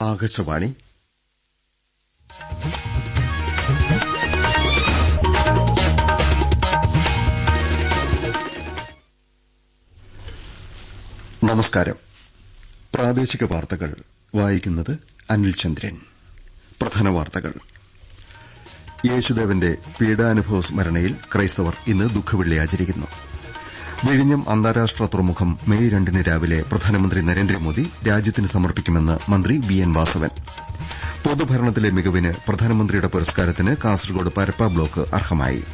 ആകാശവാണി. നമസ്കാരം. പ്രാദേശിക വാർത്തകൾ. വായിക്കുന്നത് അനിൽ ചന്ദ്രൻ. പ്രധാന വാർത്തകൾ. യേശുദേവന്റെ പീഡാനുഭവ സ്മരണയിൽ ക്രൈസ്തവർ ഇന്ന് ദുഃഖവെള്ളി ആചരിക്കുന്നു വിഴിഞ്ഞം അന്താരാഷ്ട്ര തുറമുഖം മെയ് രണ്ടിന് രാവിലെ പ്രധാനമന്ത്രി നരേന്ദ്രമോദി രാജ്യത്തിന് സമർപ്പിക്കുമെന്ന് മന്ത്രി വി എൻ വാസവൻ. പൊതുഭരണത്തിലെ മികവിന് പ്രധാനമന്ത്രിയുടെ പുരസ്കാരത്തിന് കാസർകോട് പരപ്പ ബ്ലോക്ക് അർഹമായി.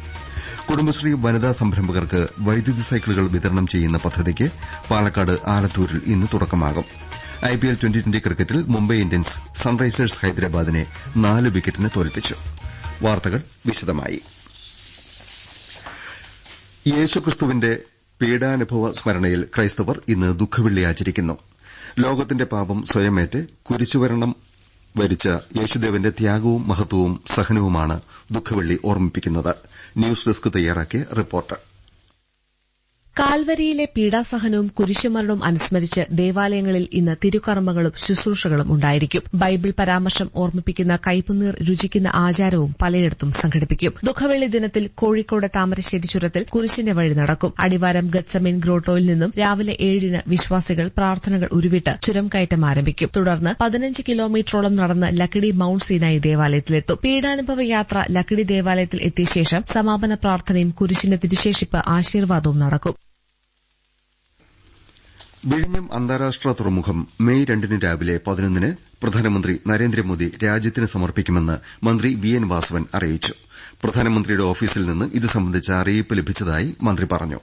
കുടുംബശ്രീ വനിതാ സംരംഭകർക്ക് വൈദ്യുതി സൈക്കിളുകൾ വിതരണം ചെയ്യുന്ന പദ്ധതിക്ക് പാലക്കാട് ആലത്തൂരിൽ ഇന്ന് തുടക്കമാകും. ഐപിഎൽ ട്വന്റി ട്വന്റി ക്രിക്കറ്റിൽ മുംബൈ ഇന്ത്യൻസ് സൺറൈസേഴ്സ് ഹൈദരാബാദിനെ നാല് വിക്കറ്റിന് തോൽപ്പിച്ചു. വാർത്തകൾ വിശദമായി. യേശുക്രിസ്തുവിന്റെ പീഡാനുഭവ സ്മരണയിൽ ക്രൈസ്തവർ ഇന്ന് ദുഃഖവെള്ളി ആചരിക്കുന്നു. ലോകത്തിന്റെ പാപം സ്വയമേറ്റ് കുരിശുവരണം വരിച്ച യേശുദേവന്റെ ത്യാഗവും മഹത്വവും സഹനവുമാണ് ദുഃഖവെള്ളി ഓർമ്മിപ്പിക്കുന്നത്. ന്യൂസ് ഡെസ്ക് തയ്യാറാക്കിയ റിപ്പോർട്ട് കാൽവരിയിലെ പീഡാസഹനവും കുരിശുമരണവും അനുസ്മരിച്ച് ദേവാലയങ്ങളിൽ ഇന്ന് തിരുക്കർമ്മങ്ങളും ശുശ്രൂഷകളും ഉണ്ടായിരിക്കും. ബൈബിൾ പരാമർശം ഓർമ്മിപ്പിക്കുന്ന കൈപ്പുനീർ രുചിക്കുന്ന ആചാരവും പലയിടത്തും സംഘടിപ്പിക്കും. ദുഃഖവെള്ളി ദിനത്തിൽ കോഴിക്കോട് താമരശ്ശേരി ചുരത്തിൽ കുരിശിന്റെ വഴി നടക്കും. അടിവാരം ഗച്ചമീൻ ഗ്രോട്ടോയിൽ നിന്നും രാവിലെ ഏഴിന് വിശ്വാസികൾ പ്രാർത്ഥനകൾ ഉരുവിട്ട് ചുരം കയറ്റം ആരംഭിക്കും. തുടർന്ന് പതിനഞ്ച് കിലോമീറ്ററോളം നടന്ന് ലക്കിടി മൌണ്ട് സീനായി ദേവാലയത്തിലെത്തും. പീഡാനുഭവ യാത്ര ലക്കിടി ദേവാലയത്തിൽ എത്തിയ ശേഷം സമാപന പ്രാർത്ഥനയും കുരിശിന്റെ തിരുശേഷിപ്പ് ആശീർവാദവും നടക്കും. വിഴിഞ്ഞം അന്താരാഷ്ട്ര തുറമുഖം മെയ് രണ്ടിന് രാവിലെ പതിനൊന്നിന് പ്രധാനമന്ത്രി നരേന്ദ്രമോദി രാജ്യത്തിന് സമർപ്പിക്കുമെന്ന് മന്ത്രി വി എൻ വാസവൻ അറിയിച്ചു. പ്രധാനമന്ത്രിയുടെ ഓഫീസിൽ നിന്ന് ഇത് സംബന്ധിച്ച അറിയിപ്പ് ലഭിച്ചതായി മന്ത്രി പറഞ്ഞു.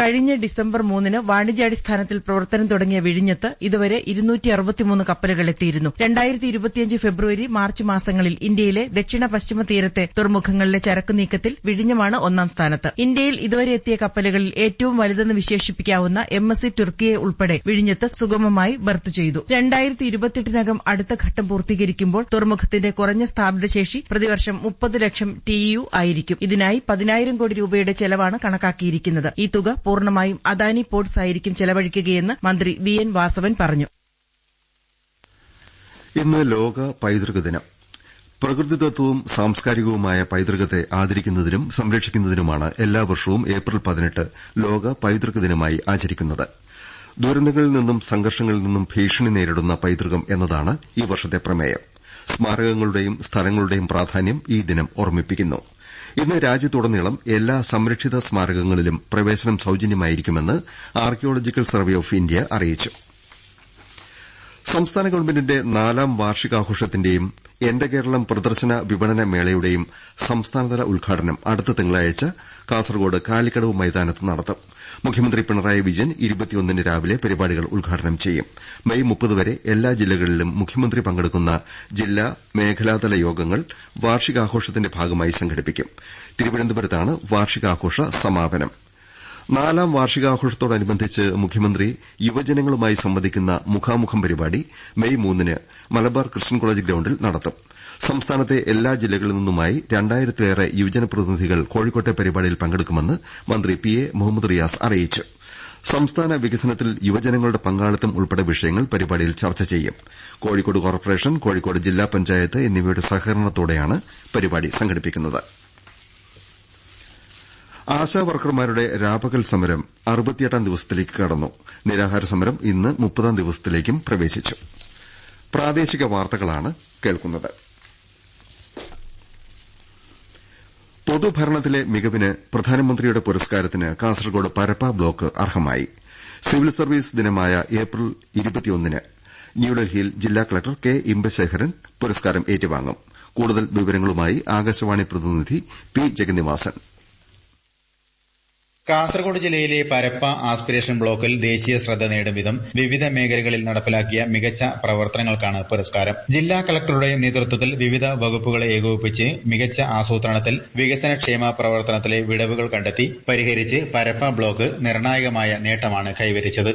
കഴിഞ്ഞ ഡിസംബർ മൂന്നിന് വാണിജ്യാടിസ്ഥാനത്തിൽ പ്രവർത്തനം തുടങ്ങിയ വിഴിഞ്ഞത്ത് ഇതുവരെ ഇരുന്നൂറ്റി അറുപത്തിമൂന്ന് കപ്പലുകൾ എത്തിയിരുന്നു. രണ്ടായിരത്തി ഇരുപത്തിയഞ്ച് ഫെബ്രുവരി മാർച്ച് മാസങ്ങളിൽ ഇന്ത്യയിലെ ദക്ഷിണ പശ്ചിമ തീരത്തെ തുറമുഖങ്ങളിലെ ചരക്ക് നീക്കത്തിൽ വിഴിഞ്ഞമാണ് ഒന്നാം സ്ഥാനത്ത്. ഇന്ത്യയിൽ ഇതുവരെ എത്തിയ കപ്പലുകളിൽ ഏറ്റവും വലുതെന്ന് വിശേഷിപ്പിക്കാവുന്ന എം എസ് സി തുർക്കിയെ ഉൾപ്പെടെ വിഴിഞ്ഞത്ത് സുഗമമായി ബർത്ത് ചെയ്തു. രണ്ടായിരത്തി ഇരുപത്തിയെട്ടിനകം അടുത്ത ഘട്ടം പൂർത്തീകരിക്കുമ്പോൾ തുറമുഖത്തിന്റെ കുറഞ്ഞ സ്ഥാപിത ശേഷി പ്രതിവർഷം മുപ്പത് ലക്ഷം ടിയു ആയിരിക്കും. ഇതിനായി പതിനായിരം കോടി രൂപയുടെ ചെലവാണ് കണക്കാക്കിയിരിക്കുന്നത്. ഈ തുക പൂർണമായും അദാനി പോർട്സ് ആയിരിക്കും ചെലവഴിക്കുകയെന്ന് മന്ത്രി വി എൻ വാസവൻ പറഞ്ഞു. ഇന്ന് ലോക പൈതൃക ദിനം. പ്രകൃതിദത്തവും സാംസ്കാരികവുമായ പൈതൃകത്തെ ആദരിക്കുന്നതിനും സംരക്ഷിക്കുന്നതിനുമാണ് എല്ലാ വർഷവും ഏപ്രിൽ പതിനെട്ട് ലോക പൈതൃക ദിനമായി ആചരിക്കുന്നത്. ദുരന്തങ്ങളിൽ നിന്നും സംഘർഷങ്ങളിൽ നിന്നും ഭീഷണി നേരിടുന്ന പൈതൃകം എന്നതാണ് ഈ വർഷത്തെ പ്രമേയം. സ്മാരകങ്ങളുടെയും സ്ഥലങ്ങളുടെയും പ്രാധാന്യം ഈ ദിനം ഓർമ്മിപ്പിക്കുന്നു. ഇന്ന് രാജ്യത്തുടനീളം എല്ലാ സംരക്ഷിത സ്മാരകങ്ങളിലും പ്രവേശനം സൌജന്യമായിരിക്കുമെന്ന് ആർക്കിയോളജിക്കൽ സർവേ ഓഫ് ഇന്ത്യ അറിയിച്ചു. സംസ്ഥാന ഗവൺമെന്റിന്റെ നാലാം വാർഷികാഘോഷത്തിന്റെയും എന്റെ കേരളം പ്രദർശന വിപണന മേളയുടെയും സംസ്ഥാനതല ഉദ്ഘാടനം അടുത്ത തിങ്കളാഴ്ച കാസർകോട് കാലിക്കടവ് മൈതാനത്ത് നടത്തും. മുഖ്യമന്ത്രി പിണറായി വിജയൻ ഇരുപത്തിയൊന്നിന് രാവിലെ പരിപാടികൾ ഉദ്ഘാടനം ചെയ്യും. മെയ് വരെ എല്ലാ ജില്ലകളിലും മുഖ്യമന്ത്രി പങ്കെടുക്കുന്ന ജില്ലാ മേഖലാതല യോഗങ്ങൾ വാർഷികാഘോഷത്തിന്റെ ഭാഗമായി സംഘടിപ്പിക്കും. തിരുവനന്തപുരത്താണ് വാർഷികാഘോഷ സമാപനം. നാലാം വാർഷികാഘോഷത്തോടനുബന്ധിച്ച് മുഖ്യമന്ത്രി യുവജനങ്ങളുമായി സംവദിക്കുന്ന മുഖാമുഖം പരിപാടി മെയ് മൂന്നിന് മലബാർ ക്രിസ്ത്യൻ കോളേജ് ഗ്രൌണ്ടിൽ നടത്തും. സംസ്ഥാനത്തെ എല്ലാ ജില്ലകളിൽ നിന്നുമായി രണ്ടായിരത്തിലേറെ യുവജന പ്രതിനിധികൾ കോഴിക്കോട്ടെ പരിപാടിയിൽ പങ്കെടുക്കുമെന്ന് മന്ത്രി പി എ മുഹമ്മദ് റിയാസ് അറിയിച്ചു. സംസ്ഥാന വികസനത്തിൽ യുവജനങ്ങളുടെ പങ്കാളിത്തം ഉൾപ്പെടെ വിഷയങ്ങൾ പരിപാടിയിൽ ചർച്ച ചെയ്യും. കോഴിക്കോട് കോർപ്പറേഷൻ കോഴിക്കോട് ജില്ലാ പഞ്ചായത്ത് എന്നിവയുടെ സഹകരണത്തോടെയാണ് പരിപാടി സംഘടിപ്പിക്കുന്നത്. ആശാവർക്കർമാരുടെ രാപകൽ സമരം അറുപത്തിയെട്ടാം ദിവസത്തിലേക്ക് കടന്നു. നിരാഹാര സമരം ഇന്ന് മുപ്പതാം ദിവസത്തിലേക്കും പ്രവേശിച്ചു. പ്രാദേശിക വാർത്തകളാണ് കേൾക്കുന്നത്. പൊതുഭരണത്തിലെ മികവിന് പ്രധാനമന്ത്രിയുടെ പുരസ്കാരത്തിന് കാസർകോട് പരപ്പ ബ്ലോക്ക് അർഹമായി. സിവിൽ സർവീസ് ദിനമായ ഏപ്രിൽ ഇരുപത്തിയൊന്നിന് ന്യൂഡൽഹിയിൽ ജില്ലാ കലക്ടർ കെ ഇമ്പശേഖരൻ പുരസ്കാരം ഏറ്റുവാങ്ങും. കൂടുതൽ വിവരങ്ങളുമായി ആകാശവാണി പ്രതിനിധി പി ജഗന്നിവാസൻ. കാസർഗോഡ് ജില്ലയിലെ പരപ്പ ആസ്പിരേഷൻ ബ്ലോക്കിൽ ദേശീയ ശ്രദ്ധ നേടും വിധം വിവിധ മേഖലകളിൽ നടപ്പിലാക്കിയ മികച്ച പ്രവർത്തനങ്ങൾക്കാണ് പുരസ്കാരം. ജില്ലാ കളക്ടറുടെ നേതൃത്വത്തിൽ വിവിധ വകുപ്പുകളെ ഏകോപിപ്പിച്ച് മികച്ച ആസൂത്രണത്തിൽ വികസനക്ഷേമ പ്രവർത്തനത്തിലെ വിടവുകൾ കണ്ടെത്തി പരിഹരിച്ച് പരപ്പ ബ്ലോക്ക് നിർണായകമായ നേട്ടമാണ് കൈവരിച്ചത്.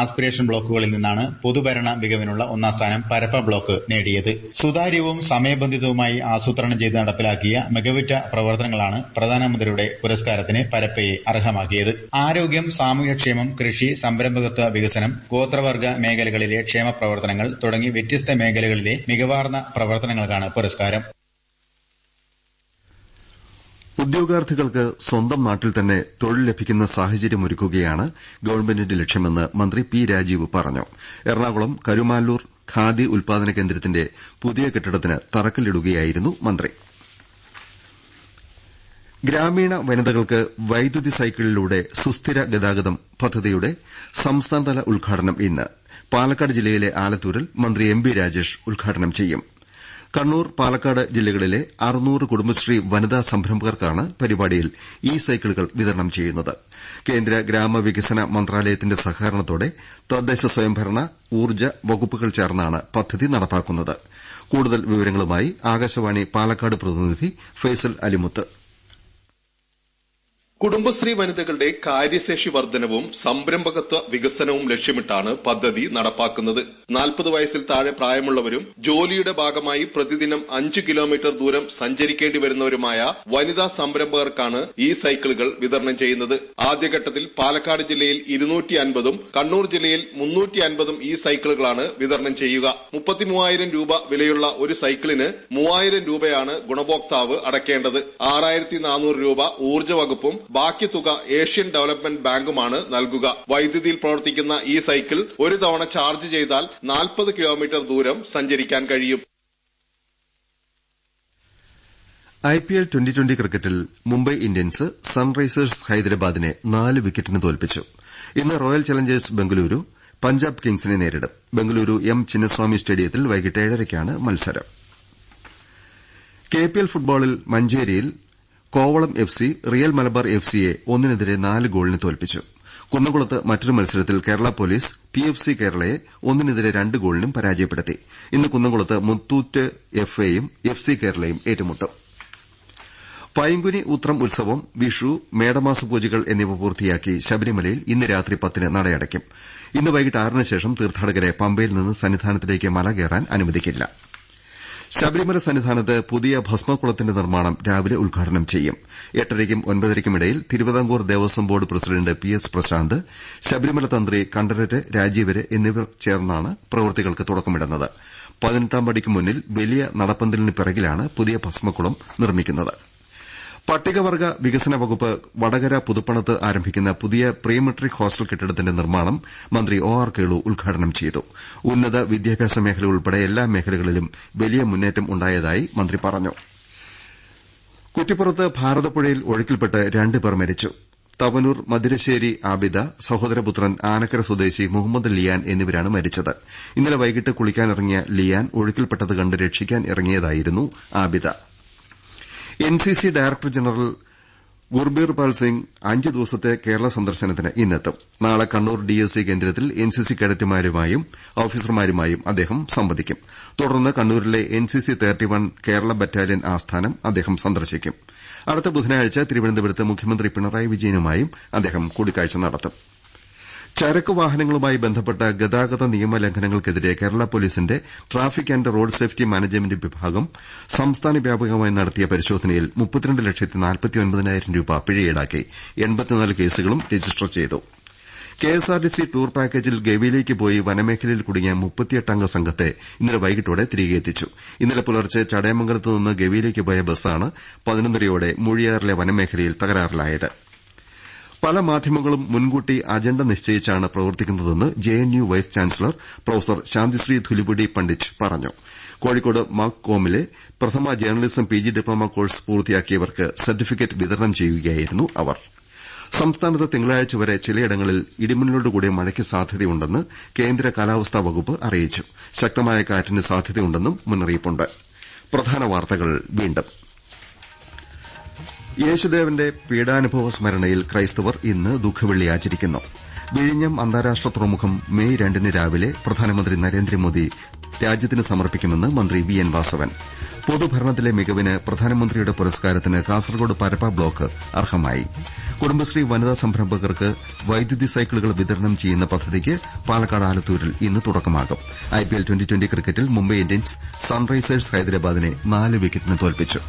ആസ്പിരേഷൻ ബ്ലോക്കുകളിൽ നിന്നാണ് പൊതുഭരണ മികവിനുള്ള ഒന്നാം സ്ഥാനം പരപ്പ ബ്ലോക്ക് നേടിയത്. സുതാര്യവും സമയബന്ധിതവുമായി ആസൂത്രണം ചെയ്ത് നടപ്പിലാക്കിയ മികവുറ്റ പ്രവർത്തനങ്ങളാണ് പ്രധാനമന്ത്രിയുടെ പുരസ്കാരത്തിന് പരപ്പയെ അർഹമാക്കിയത്. ആരോഗ്യം സാമൂഹ്യക്ഷേമം കൃഷി സംരംഭകത്വ വികസനം ഗോത്രവർഗ മേഖലകളിലെ ക്ഷേമ പ്രവർത്തനങ്ങൾ തുടങ്ങി വ്യത്യസ്ത മേഖലകളിലെ മികവാർന്ന പ്രവർത്തനങ്ങൾക്കാണ് പുരസ്കാരം. ഉദ്യോഗാർത്ഥികൾക്ക് സ്വന്തം നാട്ടിൽ തന്നെ തൊഴിൽ ലഭിക്കുന്ന സാഹചര്യമൊരുക്കുകയാണ് ഗവൺമെന്റിന്റെ ലക്ഷ്യമെന്ന് മന്ത്രി പി രാജീവ് പറഞ്ഞു. എറണാകുളം കരുമാല്ലൂർ ഖാദി ഉൽപാദന കേന്ദ്രത്തിന്റെ പുതിയ കെട്ടിടത്തിന് തറക്കല്ലിടുകയായിരുന്നു മന്ത്രി. ഗ്രാമീണ വനിതകൾക്ക് വൈദ്യുതി സൈക്കിളിലൂടെ സുസ്ഥിര ഗതാഗതം പദ്ധതിയുടെ സംസ്ഥാനതല ഉദ്ഘാടനം ഇന്ന്. പാലക്കാട് ജില്ലയിലെ ആലത്തൂരിൽ മന്ത്രി എം ബി രാജേഷ് ഉദ്ഘാടനം ചെയ്യും. കണ്ണൂർ പാലക്കാട് ജില്ലകളിലെ കുടുംബശ്രീ വനിതാ സംരംഭകർക്കാണ് പരിപാടിയിൽ ഇ സൈക്കിളുകൾ വിതരണം ചെയ്യുന്നത്. കേന്ദ്ര ഗ്രാമവികസന മന്ത്രാലയത്തിന്റെ സഹകരണത്തോടെ തദ്ദേശ സ്വയംഭരണ ഊർജ വകുപ്പുകൾ ചേർന്നാണ് പദ്ധതി നടപ്പാക്കുന്നത്. കൂടുതൽ വിവരങ്ങളുമായി ആകാശവാണി പാലക്കാട് പ്രതിനിധി ഫൈസൽ അലിമുത്ത്. കുടുംബശ്രീ വനിതകളുടെ കാര്യശേഷി വർധനവും സംരംഭകത്വ വികസനവും ലക്ഷ്യമിട്ടാണ് പദ്ധതി നടപ്പാക്കുന്നത്. നാൽപ്പത് വയസ്സിൽ താഴെ പ്രായമുള്ളവരും ജോലിയുടെ ഭാഗമായി പ്രതിദിനം അഞ്ച് കിലോമീറ്റർ ദൂരം സഞ്ചരിക്കേണ്ടി വരുന്നവരുമായ വനിതാ സംരംഭകർക്കാണ് ഈ സൈക്കിളുകൾ വിതരണം ചെയ്യുന്നത്. ആദ്യഘട്ടത്തിൽ പാലക്കാട് ജില്ലയിൽ ഇരുന്നൂറ്റി അൻപതും കണ്ണൂർ ജില്ലയിൽ മുന്നൂറ്റി അൻപതും ഈ സൈക്കിളുകളാണ് വിതരണം ചെയ്യുക. മുപ്പത്തിമൂവായിരം രൂപ വിലയുള്ള ഒരു സൈക്കിളിന് മൂവായിരം രൂപയാണ് ഗുണഭോക്താവ് അടയ്ക്കേണ്ടത് ആറായിരത്തി നാനൂറ് രൂപ ഊർജ വകുപ്പും ബാക്കി തുക ഏഷ്യൻ ഡെവലപ്മെന്റ് ബാങ്കുമാണ് നൽകുക. വൈദ്യുതിയിൽ പ്രവർത്തിക്കുന്ന ഈ സൈക്കിൾ ഒരു തവണ ചാർജ് ചെയ്താൽ നാൽപ്പത് കിലോമീറ്റർ ദൂരം സഞ്ചരിക്കാൻ കഴിയും. ഐപിഎൽ ട്വന്റി ട്വന്റി ക്രിക്കറ്റിൽ മുംബൈ ഇന്ത്യൻസ് സൺറൈസേഴ്സ് ഹൈദരാബാദിനെ നാല് വിക്കറ്റിന് തോൽപ്പിച്ചു. ഇന്ന് റോയൽ ചലഞ്ചേഴ്സ് ബംഗളൂരു പഞ്ചാബ് കിങ്സിനെ നേരിടും. ബംഗളൂരു എം ചിന്നസ്വാമി സ്റ്റേഡിയത്തിൽ വൈകിട്ട് ഏഴരയ്ക്കാണ് മത്സരം. കെപിഎൽ ഫുട്ബോളിൽ മഞ്ചേരിയിൽ Kovalam F C Real Malabar F സിയെ ഒന്നിനെതിരെ നാല് ഗോളിന് തോൽപ്പിച്ചു. കുന്നംകുളത്ത് മറ്റൊരു മത്സരത്തിൽ Kerala police P F C കേരളയെ ഒന്നിനെതിരെ രണ്ട് ഗോളിനും പരാജയപ്പെടുത്തി. ഇന്ന് കുന്നംകുളത്ത് മുത്തൂറ്റ് എഫ് എയും എഫ് സി കേരളയും ഏറ്റുമുട്ടും. പൈങ്കുനി ഉത്രം ഉത്സവം വിഷു മേടമാസ പൂജകൾ എന്നിവ പൂർത്തിയാക്കി ശബരിമലയിൽ ഇന്ന് രാത്രി പത്തിന് നടയടയ്ക്കും. ഇന്ന് വൈകിട്ട് ആറിന് ശേഷം തീർത്ഥാടകരെ പമ്പയിൽ നിന്ന് സന്നിധാനത്തിലേക്ക് മല കയറാൻ അനുവദിക്കില്ല. ശബരിമല സന്നിധാനത്ത് പുതിയ ഭസ്മകുളത്തിന്റെ നിർമ്മാണം രാവിലെ ഉദ്ഘാടനം ചെയ്യും. എട്ടരയ്ക്കും ഒൻപതരയ്ക്കുമിടയിൽ Thiruvithamkoor Devaswom board president P S Prasanth Sabarimala തന്ത്രി കണ്ഠരര് രാജീവര് എന്നിവർ ചേർന്നാണ് പ്രവൃത്തികൾക്ക് തുടക്കമിടുന്നത്. പതിനെട്ടാം പടിക്ക് മുന്നിൽ വലിയ നടപ്പന്തലിന് പിറകിലാണ് പുതിയ ഭസ്മകുളം നിർമ്മിക്കുന്നത്. പട്ടികവർഗ വികസന വകുപ്പ് വടകര പുതുപ്പണത്ത് ആരംഭിക്കുന്ന പുതിയ പ്രീ മെട്രിക് ഹോസ്റ്റൽ കെട്ടിടത്തിന്റെ നിർമ്മാണം മന്ത്രി ഒ ആർ കേളു ഉദ്ഘാടനം ചെയ്തു. ഉന്നത വിദ്യാഭ്യാസ മേഖല ഉൾപ്പെടെ എല്ലാ മേഖലകളിലും വലിയ മുന്നേറ്റം ഉണ്ടായതായി മന്ത്രി പറഞ്ഞു. കുറ്റിപ്പുറത്ത് ഭാരതപ്പുഴയിൽ ഒഴുക്കിൽപ്പെട്ട് രണ്ടുപേർ മരിച്ചു. തവനൂർ മദിരശ്ശേരി ആബിദ സഹോദരപുത്രൻ ആനക്കര സ്വദേശി മുഹമ്മദ് ലിയാൻ എന്നിവരാണ് മരിച്ചത്. ഇന്നലെ വൈകിട്ട് കുളിക്കാനിറങ്ങിയ ലിയാൻ ഒഴുക്കിൽപ്പെട്ടത് കണ്ട് രക്ഷിക്കാൻ ഇറങ്ങിയതായിരുന്നു Abida. NCC director general Gurbirpal Singh അഞ്ച് ദിവസത്തെ കേരള സന്ദർശനത്തിന് ഇന്നെത്തും. നാളെ കണ്ണൂർ ഡിഎസ്സി കേന്ദ്രത്തിൽ എൻസിസി കേഡറ്റുമാരുമായും ഓഫീസർമാരുമായും അദ്ദേഹം സംവദിക്കും. തുടർന്ന് കണ്ണൂരിലെ എൻസിസി കേരള ബറ്റാലിയൻ ആസ്ഥാനം അദ്ദേഹം സന്ദർശിക്കും. അടുത്ത ബുധനാഴ്ച തിരുവനന്തപുരത്ത് മുഖ്യമന്ത്രി പിണറായി വിജയനുമായും അദ്ദേഹം കൂടിക്കാഴ്ച നടത്തും. ചരക്ക് വാഹനങ്ങളുമായി ബന്ധപ്പെട്ട ഗതാഗത നിയമ ലംഘനങ്ങൾക്കെതിരെ കേരള പൊലീസിന്റെ traffic and road safety management വിഭാഗം സംസ്ഥാന വ്യാപകമായി നടത്തിയ പരിശോധനയിൽ രൂപ പിഴ ഈടാക്കി എൺപത്തിനാല് കേസുകളും രജിസ്റ്റർ ചെയ്തു. കെഎസ്ആർടിസി ടൂർ പാക്കേജിൽ ഗവിയിലേക്ക് പോയി വനമേഖലയിൽ കുടുങ്ങിയ മുപ്പത്തിയെട്ടംഗ സംഘത്തെ ഇന്നലെ വൈകിട്ടോടെ തിരികെ എത്തിച്ചു. ഇന്നലെ പുലർച്ചെ ചടയമംഗലത്ത് നിന്ന് ഗവിയിലേക്ക് പോയ ബസ്സാണ് പതിനൊന്നരയോടെ മൂഴിയാറിലെ വനമേഖലയിൽ തകരാറിലായത്. പല മാധ്യമങ്ങളും മുൻകൂട്ടി അജണ്ട നിശ്ചയിച്ചാണ് പ്രവർത്തിക്കുന്നതെന്ന് JNU vice chancellor professor Santishree Dhulipudi Pandit പറഞ്ഞു. കോഴിക്കോട് മാക് കോമിലെ പ്രഥമ ജേർണലിസം പിജി ഡിപ്ലോമ കോഴ്സ് പൂർത്തിയാക്കിയവർക്ക് സർട്ടിഫിക്കറ്റ് വിതരണം ചെയ്യുകയായിരുന്നു അവർ. സംസ്ഥാനത്ത് തിങ്കളാഴ്ച വരെ ചിലയിടങ്ങളിൽ ഇടിമിന്നലോടുകൂടിയ മഴയ്ക്ക് സാധ്യതയുണ്ടെന്ന് കേന്ദ്ര കാലാവസ്ഥാ വകുപ്പ് അറിയിച്ചു. ശക്തമായ കാറ്റിന് സാധ്യതയുണ്ടെന്നും മുന്നറിയിപ്പുണ്ട്. യേശുദേവന്റെ പീഡാനുഭവ സ്മരണയിൽ ക്രൈസ്തവർ ഇന്ന് ദുഃഖവെള്ളി ആചരിക്കുന്നു. വിഴിഞ്ഞം അന്താരാഷ്ട്ര തുറമുഖം മെയ് രണ്ടിന് രാവിലെ പ്രധാനമന്ത്രി നരേന്ദ്രമോദി രാജ്യത്തിന് സമർപ്പിക്കുമെന്ന് മന്ത്രി വി എൻ വാസവൻ. പൊതുഭരണത്തിലെ മികവിന് പ്രധാനമന്ത്രിയുടെ പുരസ്കാരത്തിന് കാസർകോട് പരപ്പ ബ്ലോക്ക് അർഹമായി. കുടുംബശ്രീ വനിതാ സംരംഭകർക്ക് വൈദ്യുതി സൈക്കിളുകൾ വിതരണം ചെയ്യുന്ന പദ്ധതിക്ക് പാലക്കാട് ആലത്തൂരിൽ ഇന്ന് തുടക്കമാകും. ഐപിഎൽ ട്വന്റി ട്വന്റി ക്രിക്കറ്റിൽ മുംബൈ ഇന്ത്യൻസ് സൺറൈസേഴ്സ് ഹൈദരാബാദിനെ നാല് വിക്കറ്റിന് തോൽപ്പിച്ചു.